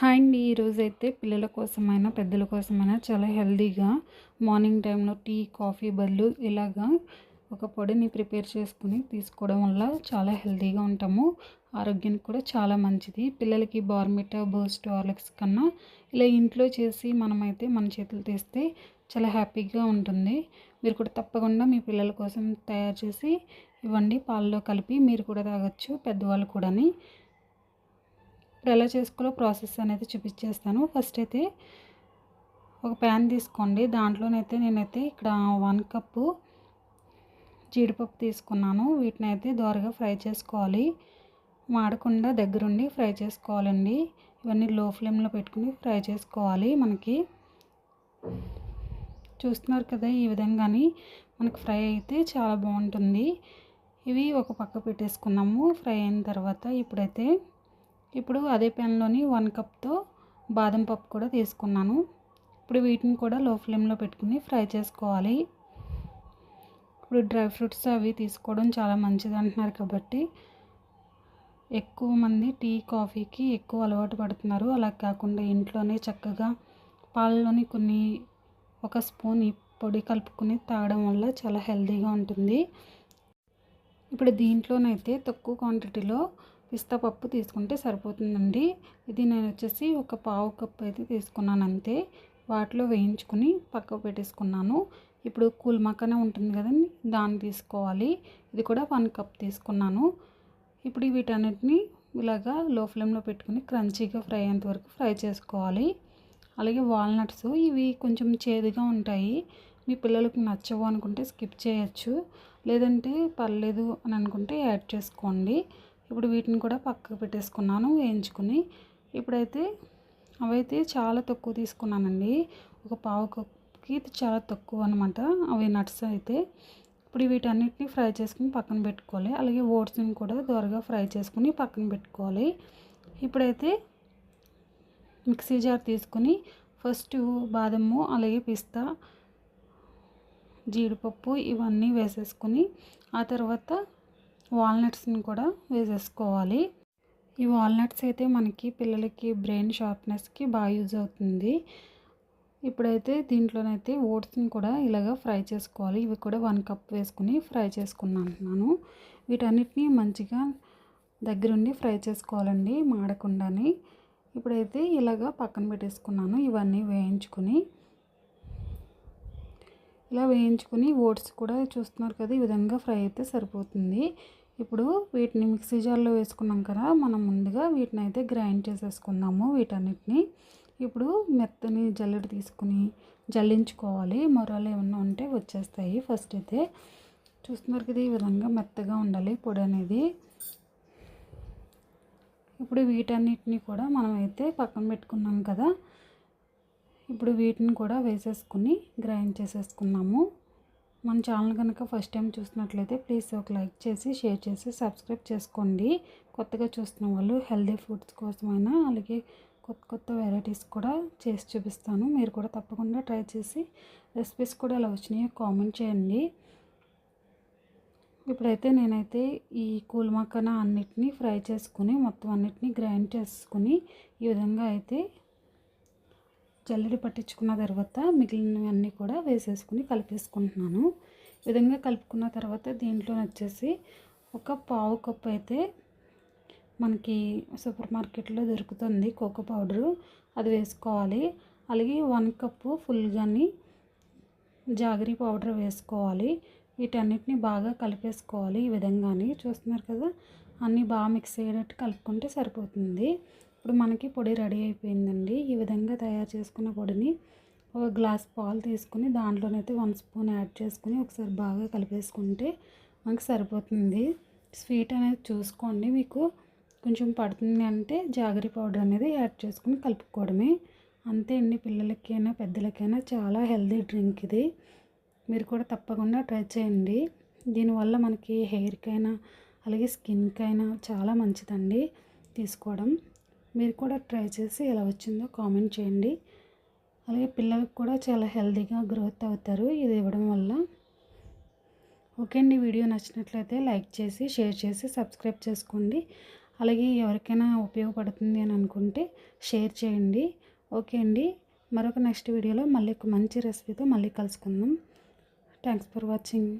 Hi అండి. ఈరోజు అయితే పిల్లల కోసమైనా పెద్దల కోసమైనా చాలా హెల్దీగా మార్నింగ్ టైంలో టీ కాఫీ బదులు ఇలాగా ఒక పొడిని ప్రిపేర్ చేసుకుని తీసుకోవడం వల్ల చాలా హెల్దీగా ఉంటాము. ఆరోగ్యానికి కూడా చాలా మంచిది. పిల్లలకి బార్మిటా బూస్ట్ హార్లిక్స్ కన్నా ఇలా ఇంట్లో చేసి మనమైతే మన చేతులు తీస్తే చాలా హ్యాపీగా ఉంటుంది. మీరు కూడా తప్పకుండా మీ పిల్లల కోసం తయారు చేసి ఇవ్వండి. పాలలో కలిపి మీరు కూడా తాగొచ్చు పెద్దవాళ్ళు కూడాని. ఇప్పుడు ఎలా చేసుకోవాలో ప్రాసెస్ అనేది చూపించేస్తాను. ఫస్ట్ అయితే ఒక ప్యాన్ తీసుకోండి. దాంట్లోనైతే నేనైతే ఇక్కడ వన్ కప్పు జీడిపప్పు తీసుకున్నాను. వీటిని అయితే దోరగా ఫ్రై చేసుకోవాలి. మాడకుండా దగ్గరుండి ఫ్రై చేసుకోవాలండి. ఇవన్నీ లో ఫ్లేమ్లో పెట్టుకుని ఫ్రై చేసుకోవాలి మనకి. చూస్తున్నారు కదా ఈ విధంగాని మనకి ఫ్రై అయితే చాలా బాగుంటుంది. ఇవి ఒక పక్క పెట్టేసుకున్నాము. ఫ్రై అయిన తర్వాత ఇప్పుడైతే ఇప్పుడు అదే పెన్లోని వన్ కప్తో బాదం పప్పు కూడా తీసుకున్నాను. ఇప్పుడు వీటిని కూడా లో ఫ్లేమ్లో పెట్టుకుని ఫ్రై చేసుకోవాలి. ఇప్పుడు డ్రై ఫ్రూట్స్ అవి తీసుకోవడం చాలా మంచిది అంటున్నారు కాబట్టి ఎక్కువ మంది టీ కాఫీకి ఎక్కువ అలవాటు పడుతున్నారు. అలా కాకుండా ఇంట్లోనే చక్కగా పాలలోని కొన్ని ఒక స్పూన్ ఈ పొడి కలుపుకుని తాగడం వల్ల చాలా హెల్తీగా ఉంటుంది. ఇప్పుడు దీంట్లోనైతే తక్కువ క్వాంటిటీలో పిస్తా పప్పు తీసుకుంటే సరిపోతుందండి. ఇది నేను వచ్చేసి ఒక పావు కప్ అయితే తీసుకున్నాను అంతే. వాటిలో వేయించుకుని పక్కకు పెట్టేసుకున్నాను. ఇప్పుడు కూల్ ఉంటుంది కదండి దాన్ని తీసుకోవాలి. ఇది కూడా వన్ కప్ తీసుకున్నాను. ఇప్పుడు వీటన్నిటిని ఇలాగా లో ఫ్లేమ్లో పెట్టుకుని క్రంచీగా ఫ్రై అయ్యేంత వరకు ఫ్రై చేసుకోవాలి. అలాగే వాల్నట్స్ ఇవి కొంచెం చేదుగా ఉంటాయి. మీ పిల్లలకు నచ్చవు అనుకుంటే స్కిప్ చేయొచ్చు. లేదంటే పర్లేదు అని అనుకుంటే యాడ్ చేసుకోండి. ఇప్పుడు వీటిని కూడా పక్కకు పెట్టేసుకున్నాను వేయించుకుని. ఇప్పుడైతే అవైతే చాలా తక్కువ తీసుకున్నానండి. ఒక పావు కప్కి చాలా తక్కువ అనమాట అవి నట్స్ అయితే. ఇప్పుడు వీటన్నిటిని ఫ్రై చేసుకుని పక్కన పెట్టుకోవాలి. అలాగే ఓట్స్ని కూడా దోరగా ఫ్రై చేసుకుని పక్కన పెట్టుకోవాలి. ఇప్పుడైతే మిక్సీ జార్ తీసుకుని ఫస్ట్ బాదము అలాగే పిస్తా జీడిపప్పు ఇవన్నీ వేసేసుకుని ఆ తర్వాత వాల్నట్స్ని కూడా వేసేసుకోవాలి. ఈ వాల్నట్స్ అయితే మనకి పిల్లలకి బ్రెయిన్ షార్ప్నెస్కి బాగా యూజ్ అవుతుంది. ఇప్పుడైతే దీంట్లోనైతే ఓట్స్ని కూడా ఇలాగ ఫ్రై చేసుకోవాలి. ఇవి కూడా వన్ కప్ వేసుకుని ఫ్రై చేసుకున్నాను వీటన్నిటిని మంచిగా దగ్గరుండి ఫ్రై చేసుకోవాలండి మాడకుండానే. ఇప్పుడైతే ఇలాగ పక్కన పెట్టేసుకున్నాను. ఇవన్నీ వేయించుకుని ఇలా వేయించుకుని ఓట్స్ కూడా చూస్తున్నారు కదా ఈ విధంగా ఫ్రై అయితే సరిపోతుంది. ఇప్పుడు వీటిని మిక్సీ జార్లో వేసుకున్నాం కదా మనం ముందుగా వీటిని అయితే గ్రైండ్ చేసేసుకుందాము వీటన్నిటిని. ఇప్పుడు మెత్తని జల్లెడ తీసుకుని జల్లించుకోవాలి. మొరాలు ఏమన్నా ఉంటే వచ్చేస్తాయి ఫస్ట్ అయితే. చూస్తున్నారు కదా ఈ విధంగా మెత్తగా ఉండాలి పొడి అనేది. ఇప్పుడు వీటన్నిటిని కూడా మనం అయితే పక్కన పెట్టుకున్నాం కదా ఇప్పుడు వీటిని కూడా వేసేసుకుని గ్రైండ్ చేసేసుకున్నాము. మన ఛానల్ కనుక ఫస్ట్ టైం చూసినట్లయితే ప్లీజ్ ఒక లైక్ చేసి షేర్ చేసి సబ్స్క్రైబ్ చేసుకోండి. కొత్తగా చూస్తున్న వాళ్ళు హెల్దీ ఫుడ్స్ కోసమైనా అలాగే కొత్త కొత్త వెరైటీస్ కూడా చేసి చూపిస్తాను. మీరు కూడా తప్పకుండా ట్రై చేసి రెసిపీస్ కూడా ఎలా వచ్చినాయో కామెంట్ చేయండి. ఇప్పుడైతే నేనైతే ఈ కూల్ మక్కన అన్నిటినీ ఫ్రై చేసుకుని మొత్తం అన్నిటినీ గ్రైండ్ చేసుకుని ఈ విధంగా అయితే జల్లెడి పట్టించుకున్న తర్వాత మిగిలినవన్నీ కూడా వేసేసుకుని కలిపేసుకుంటున్నాను. ఈ విధంగా కలుపుకున్న తర్వాత దీంట్లో వచ్చేసి ఒక పావు కప్పు అయితే మనకి సూపర్ మార్కెట్లో దొరుకుతుంది కోకో పౌడరు. అది వేసుకోవాలి. అలాగే వన్ కప్పు ఫుల్గాని జాగరీ పౌడర్ వేసుకోవాలి. వీటన్నిటిని బాగా కలిపేసుకోవాలి ఈ విధంగానే. చూస్తున్నారు కదా? అన్నీ బాగా మిక్స్ అయ్యేటట్టు కలుపుకుంటే సరిపోతుంది. ఇప్పుడు మనకి పొడి రెడీ అయిపోయిందండి. ఈ విధంగా తయారు చేసుకున్న పొడిని ఒక గ్లాస్ పాలు తీసుకుని దాంట్లోనైతే వన్ స్పూన్ యాడ్ చేసుకుని ఒకసారి బాగా కలిపేసుకుంటే మనకి సరిపోతుంది. స్వీట్ అనేది చూసుకోండి. మీకు కొంచెం పడుతుంది అంటే జాగరి పౌడర్ అనేది యాడ్ చేసుకుని కలుపుకోవడమే. అంతే అండి పిల్లలకైనా పెద్దలకైనా చాలా హెల్దీ డ్రింక్ ఇది. మీరు కూడా తప్పకుండా ట్రై చేయండి. దీనివల్ల మనకి హెయిర్కైనా అలాగే స్కిన్కైనా చాలా మంచిదండి తీసుకోవడం. మీరు కూడా ట్రై చేసి ఎలా వచ్చిందో కామెంట్ చేయండి. అలాగే పిల్లలకు కూడా చాలా హెల్తీగా గ్రోత్ అవుతారు. ఇది ఇవ్వడం వల్ల. ఓకే అండి వీడియో నచ్చినట్లయితే లైక్ చేసి షేర్ చేసి సబ్స్క్రైబ్ చేసుకోండి. అలాగే ఎవరికైనా ఉపయోగపడుతుంది అని అనుకుంటే షేర్ చేయండి. ఓకే అండి మరొక నెక్స్ట్ వీడియోలో మళ్ళీ ఒక మంచి రెసిపీతో మళ్ళీ కలుసుకుందాం. Thanks for watching.